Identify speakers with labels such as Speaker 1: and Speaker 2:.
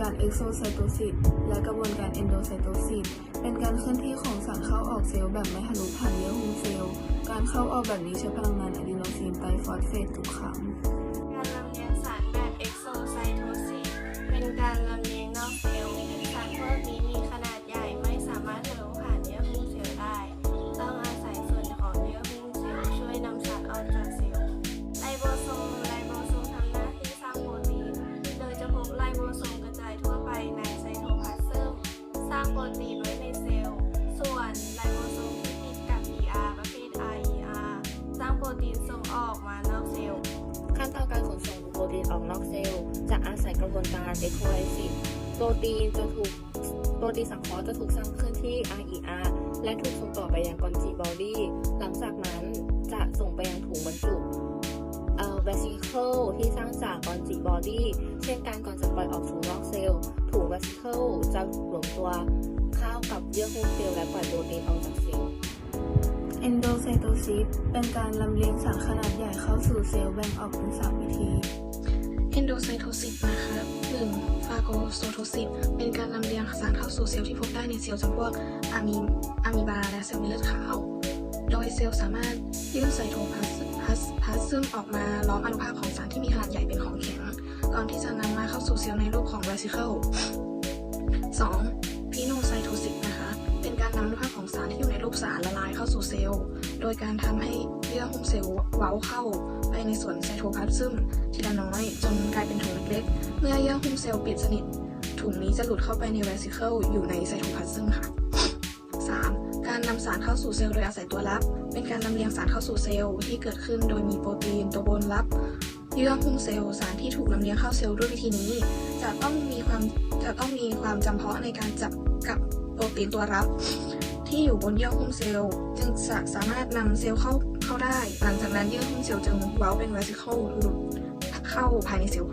Speaker 1: การเอ็กโซไซโตซิสและกระบวนการเอนโดไซโตซิสเป็นการเคลื่อนที่ของสารเข้าออกเซลล์แบบไม่ทะลุผ่านเยื่อหุ้มเซลล์ การเข้าออกแบบนี้ใช้พลังงานอะดีโนซีนไตรฟอสเฟตทุกครั้ง
Speaker 2: สร้างโปรตีนไว้ในเซลล์ ส่วนไลโบโซมที่ติดกับ ER ประเภท RER สร้างโปรตีนส่งออกมานอกเซลล์
Speaker 3: ขั้นตอนการขนส่งโปรตีนออกนอกเซลล์จะอาศัยกระบวนการเดโคไลซิสโปรตีนจะถูกโปรตีนสังเคราะห์จะถูกสร้างขึ้นที่ RER และถูกส่งต่อไปยังกอนจีบอดี้หลังจากนั้นจะส่งไปยังถุงบรรจุเอ่อ vesicle ที่สร้างจากกอนจีบอดี้เช่นการก่อนจะปล่อยออกสู่นอกเซลล์ถุง vesicle จะรวมตัว ยื่อหุ้มเซลล์และปล่อยโปรตีนออกจากเซลล์
Speaker 1: เอนโดไซโตซิสเป็นการลำเลียงสารขนาดใหญ่เข้าสู่เซลล์แบ่งออกเป็นสามวิธี
Speaker 4: เอนโดไซโทซิสนะคะหนึ่งฟาโกโซโทซิสเป็นการลำเลียงสารเข้าสู่เซลล์ที่พบได้ในเซลล์จำพวกอะมีอะมีบาและเซลล์เม็ดเลือดขาว โดยเซลล์สามารถยื่นไซโทพลาสพลาสพลาซึมออกมาล้อมอนุภาคของสารที่มีขนาดใหญ่เป็นของแข็ง ก่อนที่จะนำมาเข้าสู่เซลล์ในรูปของเวสิเคิล 2. สารละลายเข้าสู่เซลล์ โดยการทำให้เยื่อหุ้มเซลล์เว้าเข้าไปในส่วนไซโทพลาซึมทีละน้อย จนกลายเป็นถุงเล็กๆ เมื่อเยื่อหุ้มเซลล์ปิดสนิท ถุงนี้จะหลุดเข้าไปในเวสิเคิลอยู่ในไซโทพลาซึมค่ะ 3. การนำสารเข้าสู่เซลล์โดยอาศัยตัวรับ เป็นการลำเลียงสารเข้าสู่เซลล์ที่เกิดขึ้นโดยมีโปรตีนตัวบนรับเยื่อหุ้มเซลล์สารที่ถูกลำเลียงเข้าเซลล์ด้วยวิธีนี้ จะต้องมีความจะต้องมีความจำเพาะในการจับกับโปรตีนตัวรับ ที่อยู่บนเยื่อหุ้มเซลล์จึงจะสามารถนำเซลล์เข้าเข้าได้ หลังจากนั้นเยื่อหุ้มเซลล์จึงเว้าเป็นเวสิเคิลหลุดเข้าภายในเซลล์